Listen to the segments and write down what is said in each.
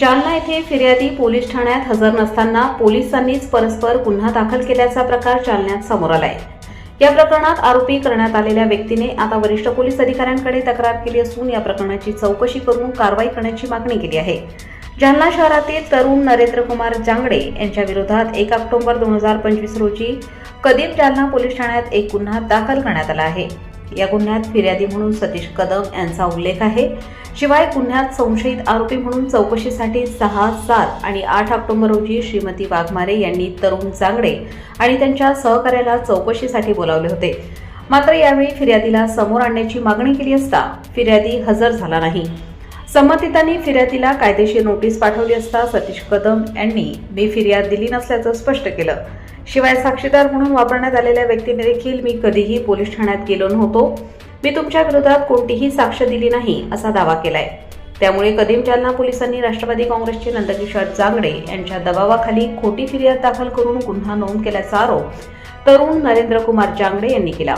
जालना येथे फिर्यादी पोलीस ठाण्यात हजर नसताना पोलिसांनीच परस्पर गुन्हा दाखल केल्याचा प्रकार जालन्यात समोर आलाय. या प्रकरणात आरोपी करण्यात आलेल्या व्यक्तीने आता वरिष्ठ पोलीस अधिकाऱ्यांकडे तक्रार केली असून या प्रकरणाची चौकशी करून कारवाई करण्याची मागणी केली आहे. जालना शहरातील तरुण नरेंद्र कुमार जांगडे यांच्या विरोधात एक ऑक्टोबर दोन हजार पंचवीस रोजी कदीम जालना पोलीस ठाण्यात एक गुन्हा दाखल करण्यात आला आहे. या गुन्ह्यात फिर्यादी म्हणून सतीश कदम यांचा उल्लेख आहे. शिवाय गुन्ह्यात संशयित आरोपी म्हणून चौकशीसाठी सहा सात आणि आठ ऑक्टोबर रोजी श्रीमती वाघमारे यांनी तरुण जांगडे आणि त्यांच्या सहकार्याला चौकशीसाठी बोलावले होते. मात्र यावेळी फिर्यादीला समोर आणण्याची मागणी केली असता फिर्यादी हजर झाला नाही. संबंधितांनी फिर्यादीला कायदेशीर नोटीस पाठवली असता सतीश कदम यांनी मी फिर्याद दिली नसल्याचं स्पष्ट केलं. शिवाय साक्षीदार म्हणून वापरण्यात आलेल्या व्यक्तीने देखील मी कधीही पोलीस ठाण्यात गेलो नव्हतो. मी तुमच्या विरोधात कोणतीही साक्ष दिली नाही असा दावा केलाय. त्यामुळे कदीम जालना पोलिसांनी राष्ट्रवादी काँग्रेसचे नंदकिशोर जांगडे यांच्या दबावाखाली खोटी फिर्याद दाखल करून गुन्हा नोंद केल्याचा आरोप तरुण नरेंद्र कुमार जांगडे यांनी केला.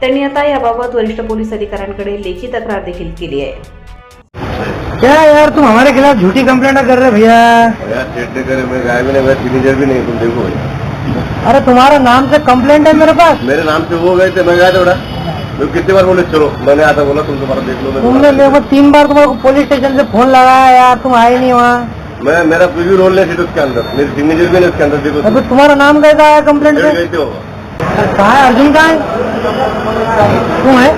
त्यांनी आता याबाबत वरिष्ठ पोलीस अधिकाऱ्यांकडे लेखी तक्रार देखील केली आहे. क्या यार तुम हमारे खिलाफ झूठी कंप्लेंट कर रहे भैया? यार चेक नहीं करे मैं भी नहीं मैं सिग्नेचर भी नहीं तुम देखो भाई अरे तुम्हारा नाम से कंप्लेंट है मेरे पास। मेरे नाम से वो गए थे मैं गया था मैं कितनी बार बोले चलो मैंने आता बोला तुम तुम्हारा देख लो तुमने मेरे को तीन बार तुम्हारे पुलिस स्टेशन से फ़ोन लगाया यार तुम आए नहीं वहाँ। मैं मेरा कोई भी रोल नहीं थी उसके अंदर मेरी सिग्नेचर भी नहीं उसके अंदर देखो अभी तुम्हारा नाम कैसा आया कंप्लेंट में गए थे कहा है अर्जुन कहाँ है? तुम है?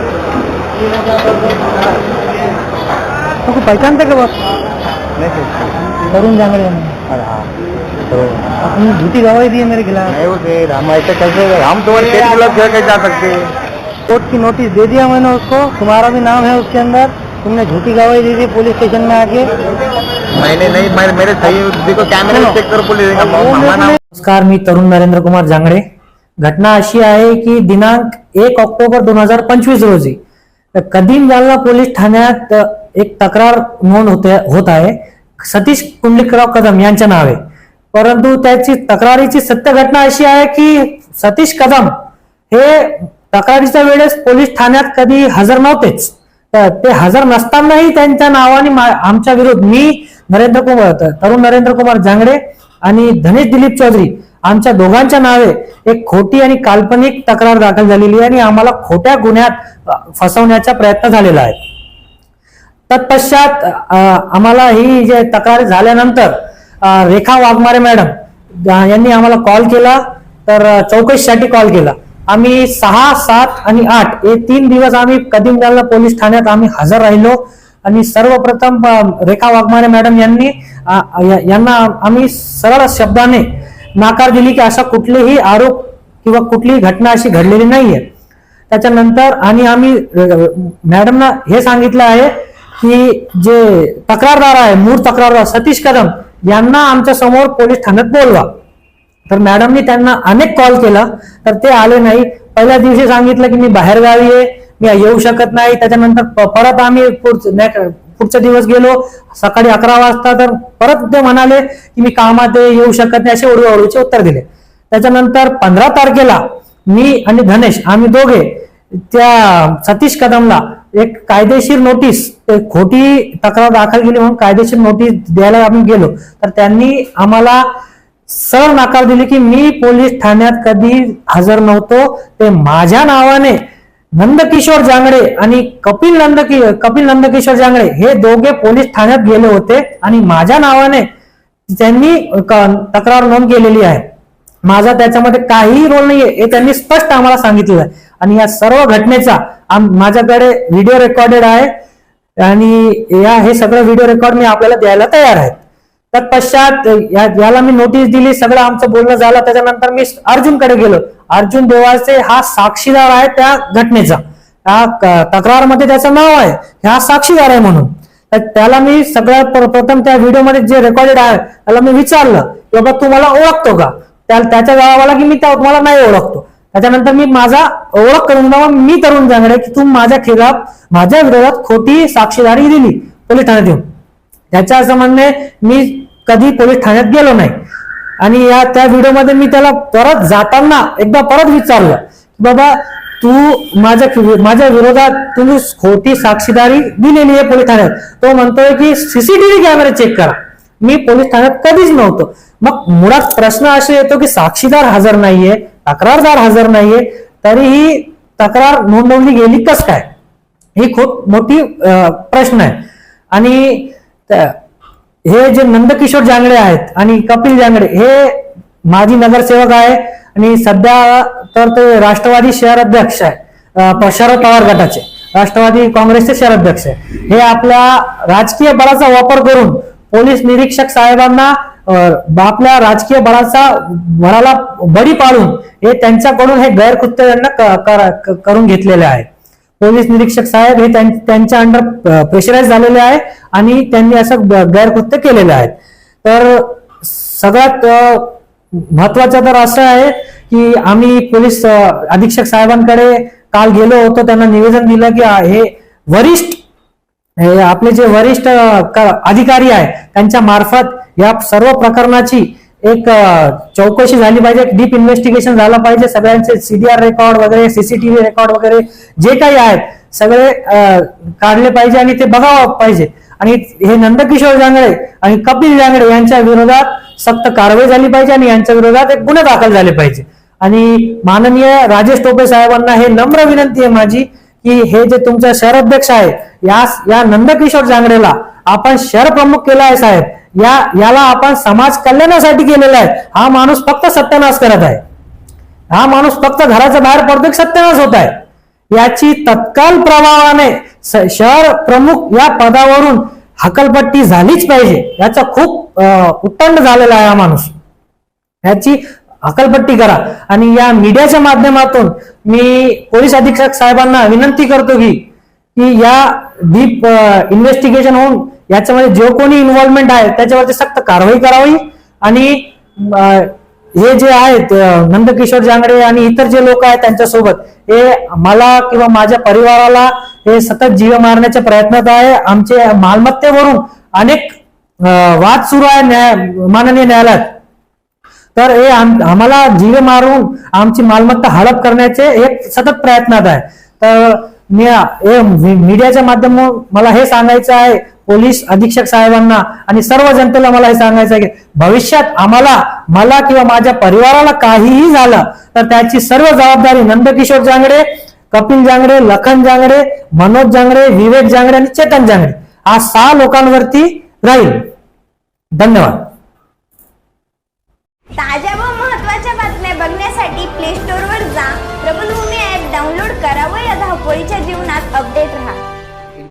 तुमको पहचानते क्या बस तरुण जांगड़े अपनी झूठी गवाही दी है मेरे खिलाफ? नहीं वो फिर हम ऐसे कैसे हम तुम्हारे पेट खिलाफ कैसे जा सकते हैं? कोर्ट की नोटिस दे दिया मैंने उसको। तुम्हारा भी नाम है उसके अंदर। तुमने झूठी गवाही दी थी पुलिस स्टेशन में आके। मैंने नहीं मैं मेरे सही देखो कैमरे चेक कर पुलिस नमस्कार मी तरुण नरेंद्र कुमार जांगडे। घटना अशी आहे की दिनांक एक ऑक्टोबर दोन हज़ार पंचवीस रोजी कदीम जालना पोलीस ठाण्यात एक तक्रार नोंद होते होत आहे. सतीश कुंडलिकराव कदम यांच्या नावे. परंतु त्याची तक्रारीची सत्य घटना अशी आहे की सतीश कदम हे तक्रारीच्या वेळेस पोलीस ठाण्यात कधी हजर नव्हतेच. तर ते हजर नसतानाही त्यांच्या नावाने आमच्या विरोध मी नरेंद्र कुमार तरुण नरेंद्र कुमार जांगडे आणि धनेश दिलीप चौधरी आमच्या दोघांच्या नावे एक खोटी आणि काल्पनिक तक्रार दाखल झालेली आहे आणि आम्हाला खोट्या गुन्ह्यात फसवण्याचा प्रयत्न झालेला आहे. तत्पश्चात आम्हाला ही जे तक्रार झाल्यानंतर रेखा वाघमारे मॅडम यांनी आम्हाला कॉल केला तर चौकशीसाठी कॉल केला. आम्ही सहा सात आणि आठ हे तीन दिवस आम्ही कदीम पोलीस ठाण्यात आम्ही हजर राहिलो. आणि सर्वप्रथम रेखा वाघमारे मॅडम यांनी यांना आम्ही सरळ शब्दाने नाकार दिली की असा कुठलेही आरोप किंवा कुठलीही घटना अशी घडलेली नाहीये. त्याच्यानंतर आणि आम्ही मॅडमना हे सांगितलं आहे की जे तक्रारदार आहे मूळ तक्रारदार सतीश कदम यांना आमच्यासमोर पोलीस ठाण्यात बोलवा. तर मॅडमनी त्यांना अनेक कॉल केला तर ते आले नाही. पहिल्या दिवशी सांगितलं की मी बाहेर गावी आहे मी येऊ शकत नाही. त्याच्यानंतर परत आम्ही पुढचा दिवस गेलो. सकाळी अकरा वाजता तर परत ते म्हणाले की मी कामात येऊ शकत नाही असे ओढूचे उत्तर दिले. त्याच्यानंतर पंधरा तारखेला मी आणि धनेश आम्ही दोघे त्या सतीश कदमला एक कायदेशीर नोटीस ते खोटी तक्रार दाखल केली म्हणून कायदेशीर नोटीस द्यायला आम्ही गेलो. तर त्यांनी आम्हाला सरळ नाकार दिली की मी पोलीस ठाण्यात कधी हजर नव्हतो. ते माझ्या नावाने नंदकिशोर जांगडे आणि कपिल नंदकी कपिल नंदकिशोर जांगडे हे दोघे पोलीस ठाण्यात गेले होते आणि माझ्या नावाने त्यांनी क- तक्रार नोंद केलेली आहे. माझा त्याच्यामध्ये काहीही रोल नाहीये हे त्यांनी स्पष्ट आम्हाला सांगितलेलं आहे. आणि या सर्व घटनेचा आम- माझ्याकडे व्हिडिओ रेकॉर्डेड आहे. आणि या हे सगळं व्हिडिओ रेकॉर्ड मी आपल्याला द्यायला तयार आहे. तत्पश्चात या- याला मी नोटीस दिली सगळं आमचं बोलणं झालं. त्याच्यानंतर मी अर्जुनकडे गेलो. अर्जुन देवाचे हा साक्षीदार आहे त्या घटनेचा. त्या क- तक्रारमध्ये त्याचं नाव आहे. हा साक्षीदार आहे म्हणून. तर त्याला मी सगळ्यात प्र- प्रथम त्या व्हिडिओमध्ये जे रेकॉर्डेड आहे त्याला मी विचारलं की बाबा तू मला ओळखतो का? त्या- त्याच्या गावाला की मी त्या तुम्हाला नाही ओळखतो. त्याच्यानंतर मी माझा ओळख करून द्यावा मी तरुण जाणार की तू माझ्या खिलाफ माझ्या विरोधात खोटी साक्षीदारी दिली पोलीस ठाण्यात येऊन. त्याच्या असं म्हणणे मी कधी पोलीस ठाण्यात गेलो नाही. आणि या त्या व्हिडिओमध्ये मी त्याला परत जाताना एकदा परत विचारलं की बाबा तू माझ्या माझ्या विरोधात तुम्ही खोटी साक्षीदारी दिलेली आहे पोलीस ठाण्यात. तो म्हणतोय की सीसीटीव्ही कॅमेरा चेक करा. मी पोलीस ठाण्यात कधीच नव्हतो. मग मुळात प्रश्न असे येतो की साक्षीदार हजर नाहीये तक्रारदार हजर नाहीये तरीही तक्रार नोंदवली गेली कस काय? ही खूप मोठी प्रश्न आहे. आणि हे जे नंदकिशोर जांगडे आहेत आणि कपिल जांगडे हे माजी नगरसेवक आहे आणि सध्या तर ते राष्ट्रवादी शहर अध्यक्ष आहे शरद पवार गटाचे. राष्ट्रवादी काँग्रेसचे शहर अध्यक्ष आहे. हे आपल्या राजकीय बळाचा वापर करून पोलीस निरीक्षक साहेबांना अं, आपल्या राजकीय बळाचा बळाला बळी पाडून हे त्यांच्याकडून हे गैरकृत्य त्यांना क- कर- क- करून घेतलेले आहे पोलीस निरीक्षक साहेब हे त्यां- त्यांच्या अंडर प्रेशराईज झालेले आहे आणि त्यांनी असं गैरकृत्य केलेले आहेत. तर सगळ्यात महत्वाचं तर असं आहे की आम्ही पोलीस अधीक्षक साहेबांकडे काल गेलो होतो त्यांना निवेदन दिलं की हे वरिष्ठ हे आपले जे वरिष्ठ क- अधिकारी आहे त्यांच्या मार्फत या सर्व प्रकरणाची एक चौकशी झाली पाहिजे. डीप इन्व्हेस्टिगेशन झालं पाहिजे. सगळ्यांचे सीडीआर रेकॉर्ड वगैरे सीसीटीव्ही रेकॉर्ड वगैरे जे काही आहेत सगळे काढले पाहिजे आणि ते बघावं पाहिजे. आणि हे नंदकिशोर जांगडे आणि कपिल जांगडे यांच्या विरोधात सक्त कारवाई झाली पाहिजे आणि यांच्या विरोधात एक गुन्हे दाखल झाले पाहिजे. आणि माननीय राजेश टोपे साहेबांना हे नम्र विनंती आहे माझी की हे जे तुमचा शहर अध्यक्ष आहे या या नंदकिशोर जांगडेला आपण शहर प्रमुख केला आहे साहेब. या याला आपण समाज कल्याणासाठी केलेला आहे. हा माणूस फक्त सत्यानाश करत आहे. हा माणूस फक्त घराच्या बाहेर पडतो की सत्यानाश होत आहे. याची तत्काल प्रभावाने शहर प्रमुख या पदावरून हकलपट्टी झालीच पाहिजे. याचा खूप उत्तंड झालेला आहे हा माणूस. याची हकलपट्टी करा. आणि या मीडियाच्या माध्यमातून मी पोलीस अधीक्षक साहेबांना विनंती करतो की की या डीप इन्व्हेस्टिगेशन होऊन याच्यामध्ये जो कोणी इन्व्हॉल्वमेंट आहे त्याच्यावरती सक्त कारवाई करावी आणि हे जे आहेत नंदकिशोर जांगडे आणि इतर जे लोक आहेत त्यांच्यासोबत हे मला किंवा माझ्या परिवाराला हे सतत जीव मारण्याच्या प्रयत्नात आहे. आमचे मालमत्तेवरून अनेक वाद सुरू आहे न्याय माननीय न्यायालयात. तर हे आम- आम्हाला जीव मारून आमची मालमत्ता हडप करण्याचे एक सतत प्रयत्नात आहे. तर मी हे मी- मीडियाच्या माध्यमातून मला हे सांगायचं आहे पोलीस अधीक्षक साहेबांना आणि सर्व जनतेला मला हे सांगायचं आहे की भविष्यात आम्हाला मला किंवा माझ्या परिवाराला काहीही झालं तर त्याची सर्व जबाबदारी नंदकिशोर जांगडे कपिल जांगडे लखन जांगडे मनोज जांगडे विवेक जांगडे आणि चेतन जांगडे. हा सहा लोकांवरती राहील. धन्यवाद. ताज्या व महत्त्वाच्या बातम्या बघण्यासाठी प्ले स्टोअरवर जा. प्रबलभूमी ऍप डाउनलोड करा व या धावपळीच्या जीवनात अपडेट राहा.